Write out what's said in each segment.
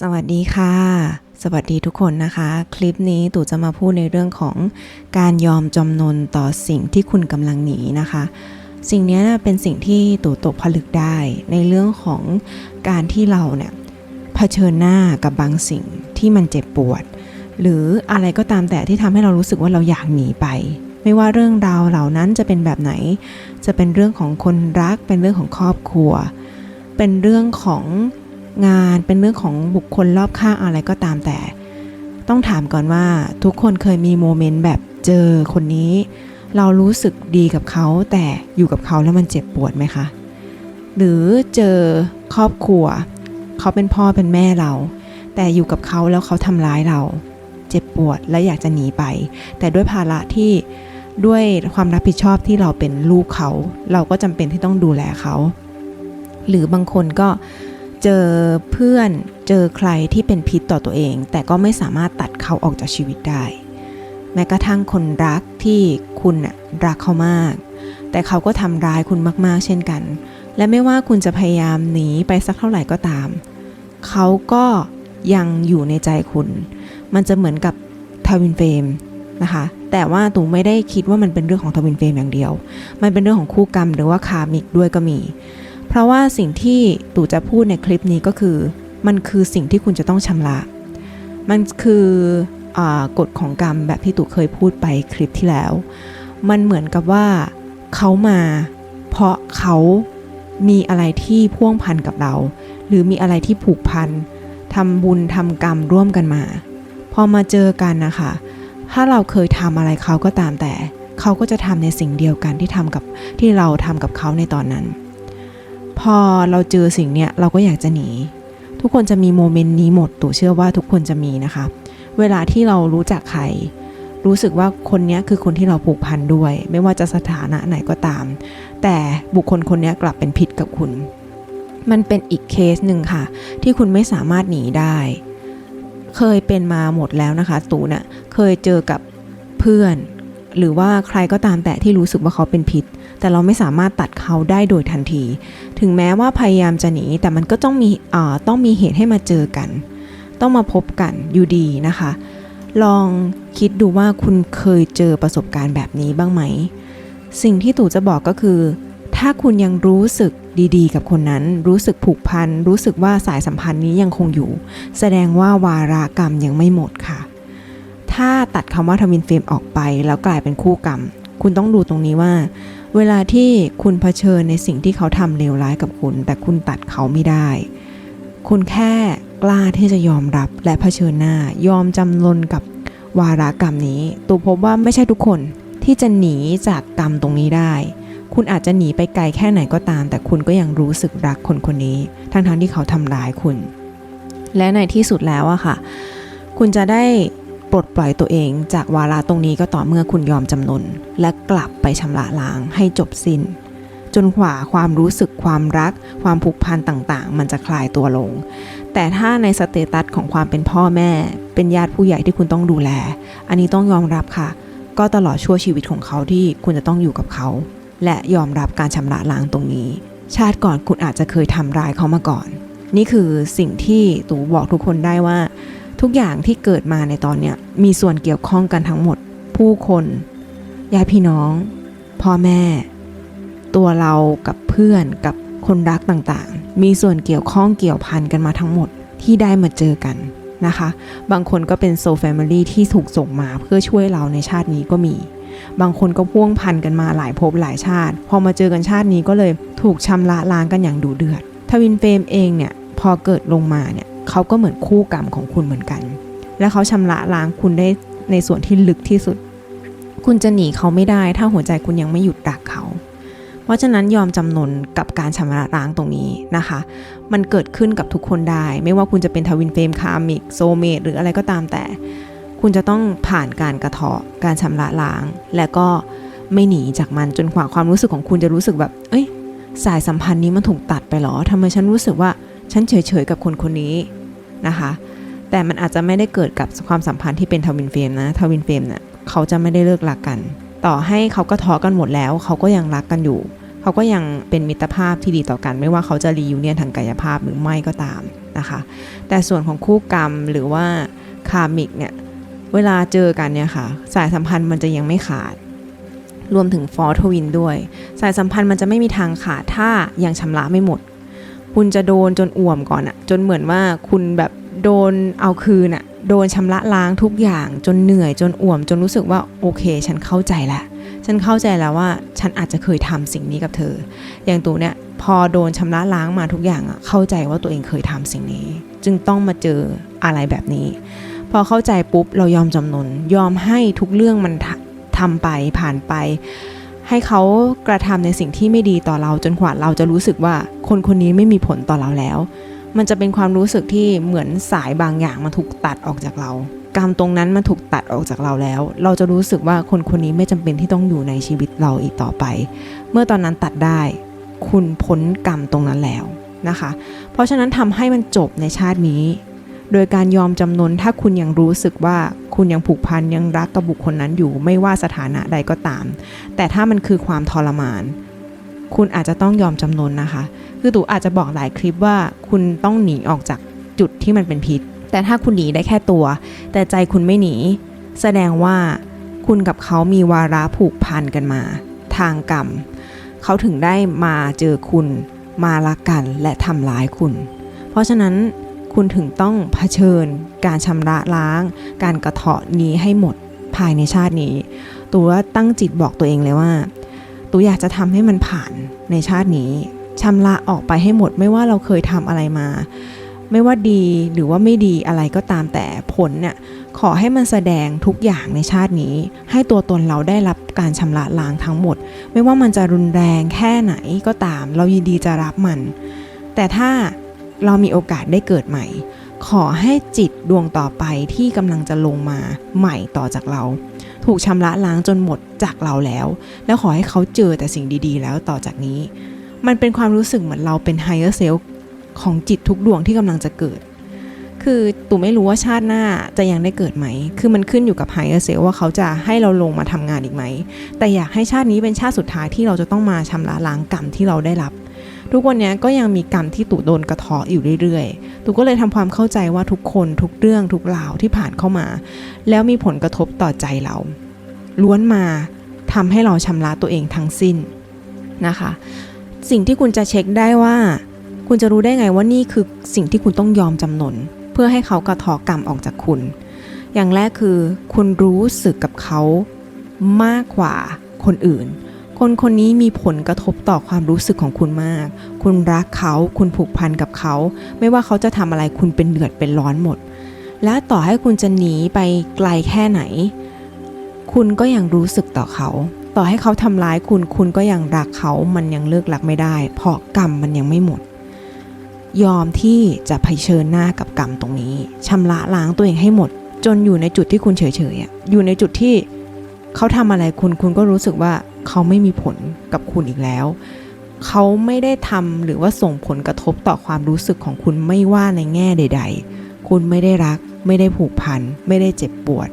สวัสดีค่ะ สวัสดีทุกคนนะคะ คลิปนี้ตู่จะมาพูดในเรื่องของการยอมจำนนต่อสิ่งที่คุณกำลังหนีนะคะ สิ่งนี้เป็นสิ่งที่ตู่ตกผลึกได้ในเรื่องของการที่เราเนี่ยเผชิญหน้ากับบางสิ่งที่มันเจ็บปวด หรืออะไรก็ตามแต่ที่ทำให้เรารู้สึกว่าเราอยากหนีไป ไม่ว่าเรื่องราวเหล่านั้นจะเป็นแบบไหน จะเป็นเรื่องของคนรัก เป็นเรื่องของครอบครัว เป็นเรื่องของ งานเป็นเรื่องของบุคคลรอบข้างอะไรก็ตามแต่ ต้องถามก่อนว่าทุกคนเคยมีโมเมนต์แบบเจอคนนี้ เรารู้สึกดีกับเขาแต่อยู่กับเขาแล้วมันเจ็บปวดไหมคะ หรือเจอครอบครัว เขาเป็นพ่อเป็นแม่เรา แต่อยู่กับเขาแล้วเขาทำร้ายเรา เจ็บปวดและอยากจะหนีไป แต่ด้วยภาระที่ด้วยความรับผิดชอบที่เราเป็นลูกเขา เราก็จำเป็นที่ต้องดูแลเขา หรือบางคนก็เจอเพื่อนเจอใครที่เป็นพิษต่อตัวเอง แต่ก็ไม่สามารถตัดเขาออกจากชีวิตได้ แม้กระทั่งคนรักที่คุณรักเขามาก แต่เขาก็ทำร้ายคุณมากๆ เช่นกัน และไม่ว่าคุณจะพยายามหนีไปสักเท่าไหร่ก็ตาม เขาก็ยังอยู่ในใจคุณ มันจะเหมือนกับทวินเฟมนะคะแต่ว่าตูไม่ได้คิดว่ามันเป็นเรื่องของทวินเฟมอย่างเดียว มันเป็นเรื่องของคู่กรรมหรือว่าคามิกด้วยก็มี เพราะว่าสิ่งที่ตู่จะพูดในคลิปนี้ก็คือ มันคือสิ่งที่คุณจะต้องชำระ มันคืออกฎของกรรมแบบที่ตู่เคยพูดไปคลิปที่แล้ว มันเหมือนกับว่าเขามาเพราะเขามีอะไรที่พ่วงพันกับเรา หรือมีอะไรที่ผูกพันทำบุญทำกรรมร่วมกันมา พอมาเจอกันนะคะ ถ้าเราเคยทำอะไรเขาก็ตามแต่ เขาก็จะทำในสิ่งเดียวกันที่ทำกับที่เราทำกับเขาในตอนนั้น พอเราเจอสิ่งเนี้ยเราก็อยากจะหนี ทุกคนจะมีโมเมนต์นี้หมดตู่เชื่อว่าทุกคนจะมีนะคะ เวลาที่เรารู้จักใคร รู้สึกว่าคนเนี้ยคือคนที่เราผูกพันด้วย ไม่ว่าจะสถานะไหนก็ตาม แต่บุคคลคนนี้กลับเป็นพิษกับคุณ มันเป็นอีกเคสหนึ่งค่ะ ที่คุณไม่สามารถหนีได้ เคยเป็นมาหมดแล้วนะคะ ตู่น่ะเคยเจอกับเพื่อน หรือว่าใครก็ตามแต่ที่รู้สึกว่าเขาเป็นพิษ แต่เราไม่สามารถตัดเขาได้โดยทันที ถึงแม้ว่าพยายามจะหนี แต่มันก็ต้องมีอ่าต้องมีเหตุให้มาเจอกัน ต้องมาพบกันอยู่ดีนะคะ ลองคิดดูว่าคุณเคยเจอประสบการณ์แบบนี้บ้างไหม สิ่งที่ตู่จะบอกก็คือ ถ้าคุณยังรู้สึกดีๆ กับคนนั้น รู้สึกผูกพัน รู้สึกว่าสายสัมพันธ์นี้ยังคงอยู่ แสดงว่าวาระกรรมยังไม่หมดค่ะ ถ้าตัดคำว่าทวินเฟรมออกไป แล้วกลายเป็นคู่กรรม คุณต้องดูตรงนี้ว่า เวลาที่คุณเผชิญในสิ่งที่เขาทำเลวร้ายกับคุณ แต่คุณตัดเขาไม่ได้ คุณแค่กล้าที่จะยอมรับและเผชิญหน้า ยอมจำนนกับวาระกรรมนี้ ตัวพบว่าไม่ใช่ทุกคนที่จะหนีจากกรรมตรงนี้ได้ คุณอาจจะหนีไปไกลแค่ไหนก็ตาม แต่คุณก็ยังรู้สึกรักคนคนนี้ ทั้งๆที่เขาทำร้ายคุณ และในที่สุดแล้วอะค่ะ คุณจะได้ ปลดปล่อยตัวเองจากวาระตรงนี้ก็ต่อเมื่อคุณยอมจำนน และกลับไปชำระล้างให้จบสิ้น จนกว่าความรู้สึกความรัก ความผูกพันต่างๆ มันจะคลายตัวลง แต่ถ้าในสเตตัสของความเป็นพ่อแม่ เป็นญาติผู้ใหญ่ที่คุณต้องดูแล อันนี้ต้องยอมรับค่ะ ก็ตลอดชั่วชีวิตของเขาที่คุณจะต้องอยู่กับเขา และยอมรับการชำระล้างตรงนี้ ชาติก่อนคุณอาจจะเคยทำร้ายเขามาก่อน นี่คือสิ่งที่ตูบอกทุกคนได้ว่า ทุกอย่างที่เกิดมาในตอนเนี้ยมีส่วนเกี่ยวข้องกันทั้งหมด ผู้คนญาติพี่น้อง พ่อแม่ ตัวเรากับเพื่อนกับคนรักต่างๆ มีส่วนเกี่ยวข้องเกี่ยวพันกันมาทั้งหมดที่ได้มาเจอกันนะคะ บางคนก็เป็นโซแฟมิลี่ที่ถูกส่งมาเพื่อช่วยเราในชาตินี้ก็มี บางคนก็พ่วงพันกันมาหลายภพหลายชาติ พอมาเจอกันชาตินี้ก็เลยถูกชำระล้างกันอย่างดุเดือด ทวินเฟรมเองเนี่ยพอเกิดลงมาเนี่ย เขาก็เหมือนคู่กรรมของคุณเหมือนกัน และเขาชำระล้างคุณได้ในส่วนที่ลึกที่สุด คุณจะหนีเขาไม่ได้ ถ้าหัวใจคุณยังไม่หยุดรักเขา เพราะฉะนั้นยอมจำนนกับการชำระล้างตรงนี้นะคะ มันเกิดขึ้นกับทุกคนได้ ไม่ว่าคุณจะเป็นทวินเฟรมคามิกโซเมตหรืออะไรก็ตามแต่ คุณจะต้องผ่านการกระเทาะการชำระล้าง และก็ไม่หนีจากมันจนกว่าความรู้สึกของคุณจะรู้สึกแบบ เอ้ย สายสัมพันธ์นี้มันถูกตัดไปหรอทำไมฉันรู้สึกว่าฉันเฉยๆกับคนคนนี้ นะคะแต่มันอาจจะไม่ได้เกิดกับความสัมพันธ์ที่เป็นทวินเฟมนะทวินเฟมเนี่ยเขาจะไม่ได้เลิกรักกัน ต่อให้เขาก็ท้อกันหมดแล้ว เขาก็ยังรักกันอยู่ เขาก็ยังเป็นมิตรภาพที่ดีต่อกัน ไม่ว่าเขาจะรียูเนียนทางกายภาพหรือไม่ก็ตามนะคะ แต่ส่วนของคู่กรรมหรือว่าคามิกเนี่ยเวลาเจอกันเนี่ยค่ะ สายสัมพันธ์มันจะยังไม่ขาด รวมถึงฟอร์ทวินด้วย สายสัมพันธ์มันจะไม่มีทางขาดถ้ายังชำระไม่หมด คุณจะโดนจนอ่วมก่อนอะ จนเหมือนว่าคุณแบบโดนเอาคืนอะโดนชำระล้างทุกอย่างจนเหนื่อยจนอ่วม จนรู้สึกว่าโอเค ฉันเข้าใจล้วฉันเข้าใจแล้วว่าฉันอาจจะเคยทำสิ่งนี้กับเธอ อย่างตูเนี่ยพอโดนชำระล้างมาทุกอย่างอะเข้าใจว่าตัวเองเคยทำสิ่งนี้ จึงต้องมาเจออะไรแบบนี้ พอเข้าใจปุ๊บเรายอมจำนนยอมให้ทุกเรื่องมันททำไปผ่านไปให้เขากระทำในสิ่งที่ไม่ดีต่อเราจนกว่าเราจะรู้สึกว่าคนคนนี้ไม่มีผลต่อเราแล้ว มันจะเป็นความรู้สึกที่เหมือนสายบางอย่างมันถูกตัดออกจากเรา กรรมตรงนั้นมันถูกตัดออกจากเราแล้ว เราจะรู้สึกว่าคนคนนี้ไม่จำเป็นที่ต้องอยู่ในชีวิตเราอีกต่อไป เมื่อตอนนั้นตัดได้ คุณพ้นกรรมตรงนั้นแล้วนะคะ เพราะฉะนั้นทำให้มันจบในชาตินี้ โดยการยอมจำนนถ้าคุณยังรู้สึกว่าคุณยังผูกพันยังรักกับบุคคลนั้นอยู่ ไม่ว่าสถานะใดก็ตาม แต่ถ้ามันคือความทรมาน คุณอาจจะต้องยอมจำนนนะคะ คือตู่อาจจะบอกหลายคลิปว่าคุณต้องหนีออกจากจุดที่มันเป็นพิษ แต่ถ้าคุณหนีได้แค่ตัว แต่ใจคุณไม่หนี แสดงว่าคุณกับเขามีวาระผูกพันกันมา ทางกรรม เขาถึงได้มาเจอคุณ มารักกันและทำร้ายคุณ เพราะฉะนั้นคุณถึงต้องเผชิญ การชำระล้าง การกระเทาะนี้ให้หมดภายในชาตินี้ ตัวตั้งจิตบอกตัวเองเลยว่า ตัวอยากจะทำให้มันผ่านในชาตินี้ ชำระออกไปให้หมดไม่ว่าเราเคยทำอะไรมา ไม่ว่าดีหรือว่าไม่ดีอะไรก็ตามแต่ผลเนี่ยขอให้มันแสดงทุกอย่างในชาตินี้ ให้ตัวตนเราได้รับการชำระล้างทั้งหมด ไม่ว่ามันจะรุนแรงแค่ไหนก็ตาม เรายินดีจะรับมัน แต่ถ้าเรามีโอกาสได้เกิดใหม่ ขอให้จิตดวงต่อไปที่กำลังจะลงมาใหม่ต่อจากเรา ถูกชำระล้างจนหมดจากเราแล้ว แล้วขอให้เขาเจอแต่สิ่งดี ๆ แล้วต่อจากนี้ มันเป็นความรู้สึกเหมือนเราเป็น higher self ของจิตทุกดวงที่กำลังจะเกิด คือตู่ไม่รู้ว่าชาติหน้าจะยังได้เกิดไหม คือมันขึ้นอยู่กับ higher self ว่าเขาจะให้เราลงมาทำงานอีกไหม แต่อยากให้ชาตินี้เป็นชาติสุดท้ายที่เราจะต้องมาชำระล้างกรรมที่เราได้รับ ทุกวันนี้ก็ยังมีกรรมที่ตู่โดนกระทาะอยู่เรื่อยๆ ตู่ก็เลยทำความเข้าใจว่าทุกคนทุกเรื่องทุกราวที่ผ่านเข้ามา แล้วมีผลกระทบต่อใจเรา ล้วนมาทำให้เราชำระตัวเองทั้งสิ้นนะคะ สิ่งที่คุณจะเช็คได้ว่า คุณจะรู้ได้ไงว่านี่คือสิ่งที่คุณต้องยอมจำนน เพื่อให้เขากระเทอกรรมออกจากคุณ อย่างแรกคือคุณรู้สึกกับเขามากกว่าคนอื่น คนคนนี้มีผลกระทบต่อความรู้สึกของคุณมาก คุณรักเขา คุณผูกพันกับเขา ไม่ว่าเขาจะทำอะไรคุณเป็นเดือดเป็นร้อนหมด และต่อให้คุณจะหนีไปไกลแค่ไหน คุณก็ยังรู้สึกต่อเขา ต่อให้เขาทำร้ายคุณคุณก็ยังรักเขามันยังเลิกรักไม่ได้ เพราะกรรมมันยังไม่หมด ยอมที่จะเผชิญหน้ากับกรรมตรงนี้ชำระล้างตัวเองให้หมด จนอยู่ในจุดที่คุณเฉยๆอยู่ในจุดที่เขาทำอะไรคุณคุณก็รู้สึกว่าเขาไม่มีผลกับคุณอีกแล้ว เขาไม่ได้ทำหรือว่าส่งผลกระทบต่อความรู้สึกของคุณไม่ว่าในแง่ใด ๆ คุณไม่ได้รัก ไม่ได้ผูกพัน ไม่ได้เจ็บปวด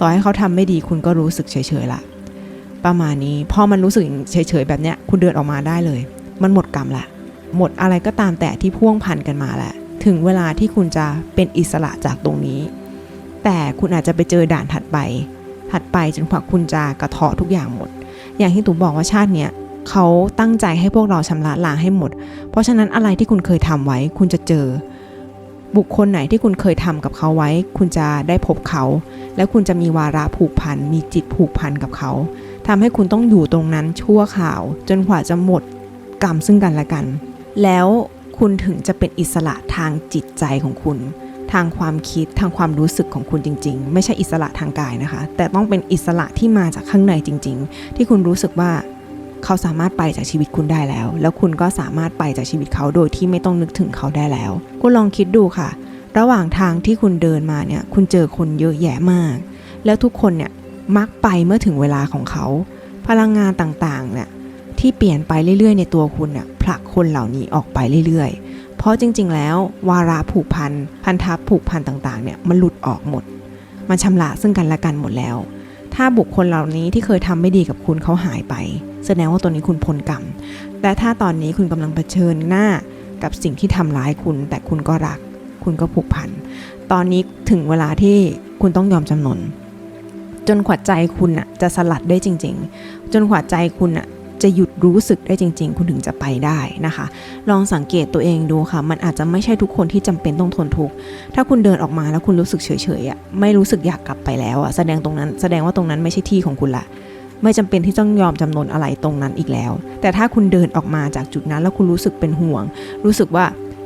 ต่อให้เขาทำไม่ดีคุณก็รู้สึกเฉยๆละ ประมาณนี้พอมันรู้สึกเฉยๆแบบเนี้ยคุณเดินออกมาได้เลย มันหมดกรรมละ หมดอะไรก็ตามแต่ที่พ่วงพันกันมาแหละ ถึงเวลาที่คุณจะเป็นอิสระจากตรงนี้ แต่คุณอาจจะไปเจอด่านถัดไป ถัดไปจนกว่าคุณจะกระเทาะทุกอย่างหมด อย่างที่ตู่บอกว่าชาติเนี้ยเขาตั้งใจให้พวกเราชำระล้างให้หมด เพราะฉะนั้นอะไรที่คุณเคยทำไว้ คุณจะเจอ บุคคลไหนที่คุณเคยทำกับเขาไว้ คุณจะได้พบเขา แล้วคุณจะมีวาระผูกพัน มีจิตผูกพันกับเขาทำให้คุณต้องอยู่ตรงนั้นชั่วข่าว จนกว่าจะหมดกรรมซึ่งกันและกัน แล้วคุณถึงจะเป็นอิสระทางจิตใจของคุณ ทางความคิดทางความรู้สึกของคุณจริง ๆ ไม่ใช่อิสระทางกายนะคะ แต่ต้องเป็นอิสระที่มาจากข้างในจริง ๆ ที่คุณรู้สึกว่า เขาสามารถไปจากชีวิตคุณได้แล้ว แล้วคุณก็สามารถไปจากชีวิตเขาโดยที่ไม่ต้องนึกถึงเขาได้แล้ว คุณลองคิดดูค่ะ ระหว่างทางที่คุณเดินมาเนี่ย คุณเจอคนเยอะแยะมาก แล้วทุกคนเนี่ยมักไปเมื่อถึงเวลาของเขา พลังงานต่างๆเนี่ยที่เปลี่ยนไปเรื่อยๆ ในตัวคุณเนี่ยผลักคนเหล่านี้ออกไปเรื่อยๆ เพราะจริง ๆ แล้ว วาระผูกพันพันธะผูกพันต่างๆเนี่ยมันหลุดออกหมด มันชำระซึ่งกันและกันหมดแล้ว ถ้าบุคคลเหล่านี้ที่เคยทำไม่ดีกับคุณเขาหายไป แสดงว่าตอนนี้คุณพ้นกรรม แต่ถ้าตอนนี้คุณกำลังเผชิญหน้ากับสิ่งที่ทำร้ายคุณ แต่คุณก็รัก คุณก็ผูกพัน ตอนนี้ถึงเวลาที่คุณต้องยอมจำนนจนขวัญใจคุณน่ะจะสลัดได้จริง ๆ จนขวัญใจคุณน่ะ จะหยุดรู้สึกได้จริง ๆ คุณถึงจะไปได้นะคะ ลองสังเกตตัวเองดูค่ะ มันอาจจะไม่ใช่ทุกคนที่จำเป็นต้องทนทุกข์ถ้าคุณเดินออกมาแล้วคุณรู้สึกเฉยๆอะไม่รู้สึกอยากกลับไปแล้วอะแสดงตรงนั้นแสดงว่าตรงนั้นไม่ใช่ที่ของคุณละไม่จำเป็นที่ต้องยอมจำนนอะไรตรงนั้นอีกแล้ว แต่ถ้าคุณเดินออกมาจากจุดนั้น แล้วคุณรู้สึกเป็นห่วง รู้สึกว่า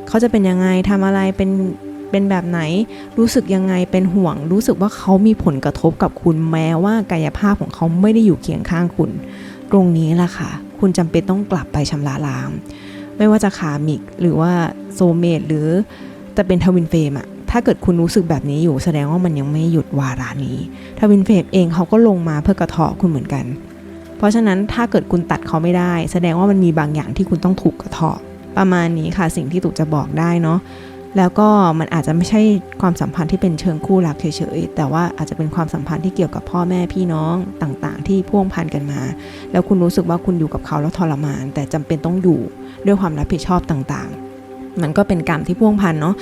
เขาจะเป็นยังไงทำอะไรเป็นเป็นแบบไหนรู้สึกยังไงเป็นห่วง รู้สึกว่าเขามีผลกระทบกับคุณแม้ว่ากายภาพของเขาไม่ได้อยู่เคียงข้างคุณ ตรงนี้แหละค่ะ คุณจำเป็นต้องกลับไปชำระล้าง ไม่ว่าจะคามิกหรือว่าโซเมตหรือจะเป็นทวินเฟมอะถ้าเกิดคุณรู้สึกแบบนี้อยู่แสดงว่ามันยังไม่หยุดวาระนี้ทวินเฟมเองเขาก็ลงมาเพื่อกระเทาะคุณเหมือนกัน เพราะฉะนั้นถ้าเกิดคุณตัดเขาไม่ได้ แสดงว่ามันมีบางอย่างที่คุณต้องถูกกระเทาะประมาณนี้ค่ะสิ่งที่ตุกจะบอกได้เนาะ แล้วก็มันอาจจะไม่ใช่ความสัมพันธ์ที่เป็นเชิงคู่รักเฉยๆ แต่ว่าอาจจะเป็นความสัมพันธ์ที่เกี่ยวกับพ่อแม่พี่น้องต่างๆ ที่พ่วงพันกันมา แล้วคุณรู้สึกว่าคุณอยู่กับเขาแล้วทรมาน แต่จำเป็นต้องอยู่ด้วยความรับผิดชอบต่างๆ มันก็เป็นกรรมที่พ่วงพันเนาะ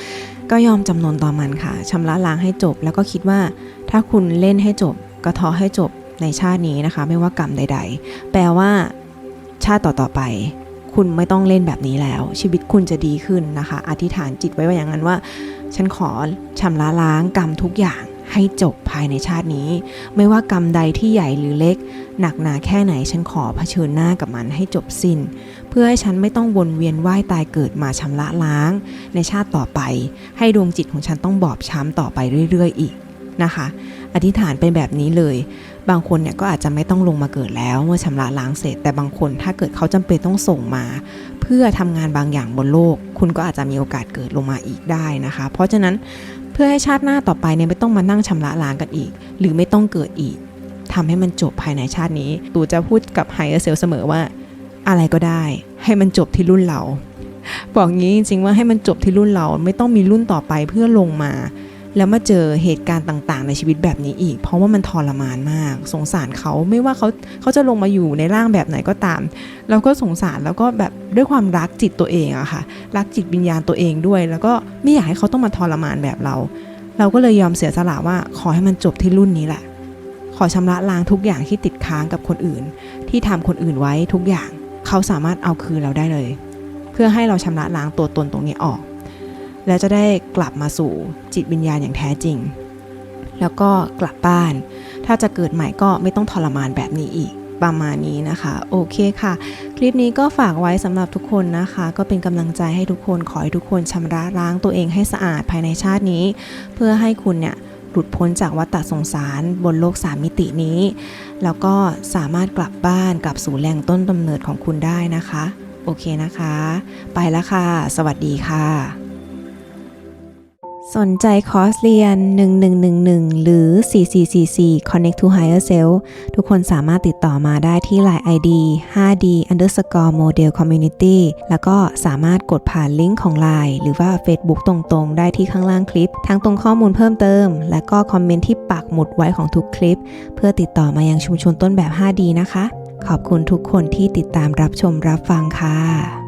ก็ยอมจำนนต่อมันค่ะชำระล้างให้จบ แล้วก็คิดว่า ถ้าคุณเล่นให้จบกระทาะให้จบในชาตินี้นะคะ ไม่ว่ากรรมใด ๆ แปลว่า ชาติต่อๆไป คุณไม่ต้องเล่นแบบนี้แล้ว ชีวิตคุณจะดีขึ้นนะคะ อธิษฐานจิตไว้ว่าอย่างนั้นว่า ฉันขอชำระล้างกรรมทุกอย่างให้จบภายในชาตินี้ ไม่ว่ากรรมใดที่ใหญ่หรือเล็ก หนักหนาแค่ไหนฉันขอเผชิญหน้ากับมันให้จบสิ้น เพื่อให้ฉันไม่ต้องวนเวียนว่ายตายเกิดมาชำระล้าง ในชาติต่อไป ให้ดวงจิตของฉันต้องบอบช้ำต่อไปเรื่อย ๆ อีกนะคะ อธิษฐานเป็นแบบนี้เลย บางคนเนี่ยก็อาจจะไม่ต้องลงมาเกิดแล้วเมื่อชำระล้างเสร็จ แต่บางคนถ้าเกิดเขาจำเป็นต้องส่งมา เพื่อทำงานบางอย่างบนโลก คุณก็อาจจะมีโอกาสเกิดลงมาอีกได้นะคะ เพราะฉะนั้นเพื่อให้ชาติหน้าต่อไปเนี่ยไม่ต้องมานั่งชำระล้างกันอีก หรือไม่ต้องเกิดอีกทำให้มันจบภายในชาตินี้ ตูจะพูดกับไฮเออร์เซลเสมอว่า อะไรก็ได้ ให้มันจบที่รุ่นเราบอกงี้จริงๆว่าให้มันจบที่รุ่นเราไม่ต้องมีรุ่นต่อไปเพื่อลงมา แล้วมาเจอเหตุการณ์ต่าง ๆ ในชีวิตแบบนี้อีก เพราะว่ามันทรมานมาก สงสารเขาไม่ว่าเขาเขาจะลงมาอยู่ในร่างแบบไหนก็ตาม เราก็สงสารแล้วก็แบบด้วยความรักจิตตัวเองอะค่ะ รักจิตวิญญาณตัวเองด้วย แล้วก็ไม่อยากให้เขาต้องมาทรมานแบบเรา เราก็เลยยอมเสียสละว่าขอให้มันจบที่รุ่นนี้แหละ ขอชำระล้างทุกอย่างที่ติดค้างกับคนอื่น ที่ทำคนอื่นไว้ทุกอย่างเขาสามารถเอาคืนเราได้เลย เพื่อให้เราชำระล้างตัวตนตรงนี้ออก แล้วจะได้กลับมาสู่จิตวิญญาณอย่างแท้จริง แล้วก็กลับบ้าน ถ้าจะเกิดใหม่ก็ไม่ต้องทรมานแบบนี้อีกประมาณนี้นะคะ โอเคค่ะ คลิปนี้ก็ฝากไว้สำหรับทุกคนนะคะ ก็เป็นกำลังใจให้ทุกคนขอให้ทุกคนชำระล้างตัวเองให้สะอาดภายในชาตินี้ เพื่อให้คุณเนี่ยหลุดพ้นจากวัฏสงสารบนโลกสามมิตินี้ แล้วก็สามารถกลับบ้านกลับสู่แหล่งต้นกำเนิดของคุณได้นะคะ โอเคนะคะ ไปแล้วค่ะ สวัสดีค่ะ สนใจคอร์สเรียน 1111 หรือ 4444 Connect to Higher Self ทุกคนสามารถติดต่อมาได้ที่ Line ID 5D underscore model community แล้วก็สามารถกดผ่านลิงก์ของ Line หรือว่า Facebook ตรงๆ ได้ที่ข้างล่างคลิป ทั้งตรงข้อมูลเพิ่มเติม และก็คอมเมนต์ที่ปักหมุดไว้ของทุกคลิป เพื่อติดต่อมายังชุมชนต้นแบบ 5D นะคะ ขอบคุณทุกคนที่ติดตามรับชมรับฟังค่ะ